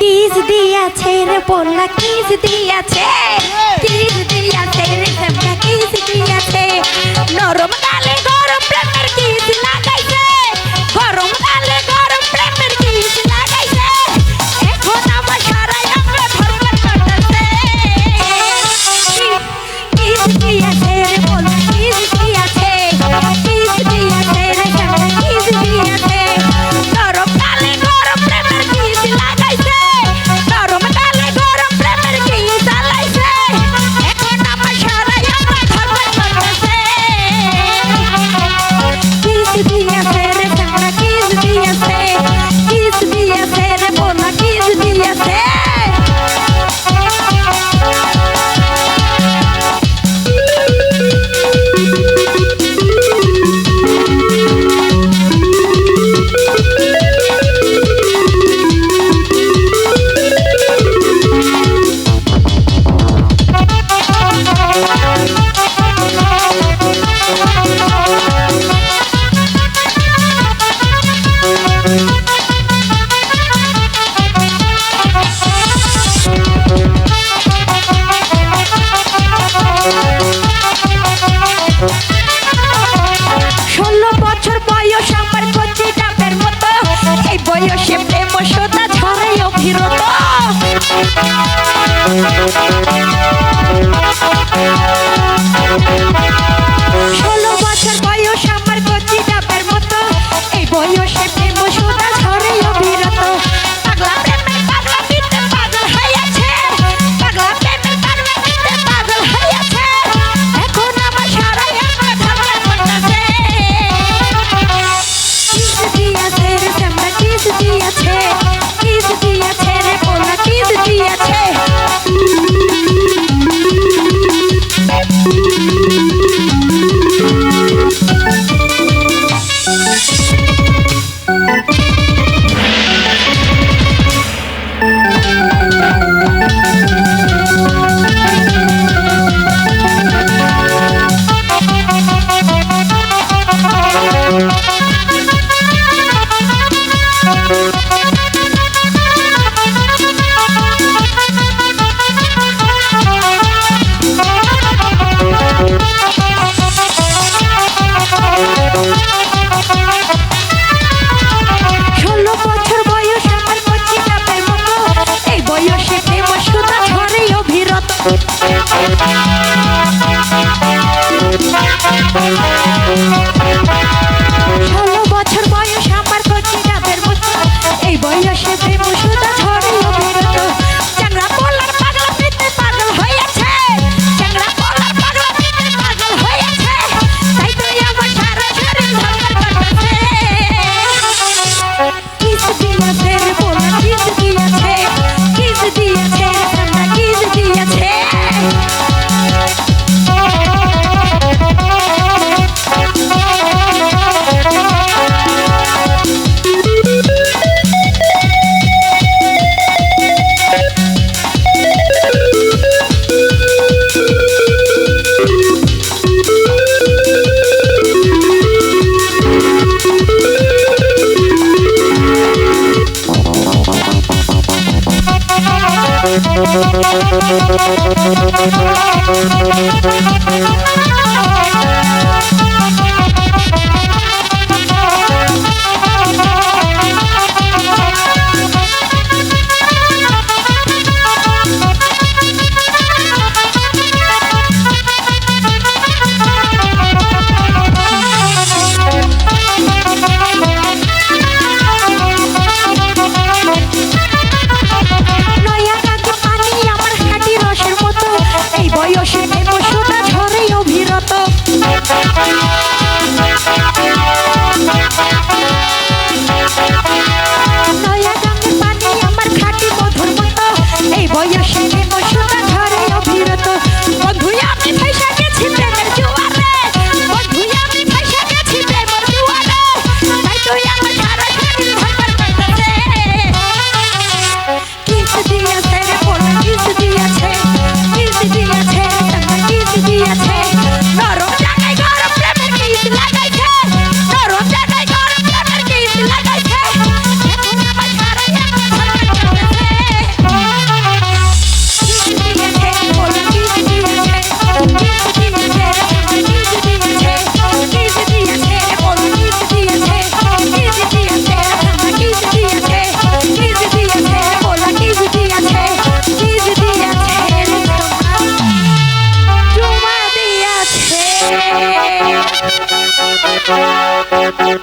Kiss দিয়াছে রে বললা কিস দিয়াছে? কিস দিয়াছে রে সবটা কিস দিয়াছে? নরম গালে গরম প্রেমের কিস লাগাইছে। গরম গালে গরম প্রেমের কিস লাগাইছে। এখন আমার সারাই আমরা ধরবার কাটাতে। কিস দিয়াছে Thank you. Thank Thank you. Thank Thank you.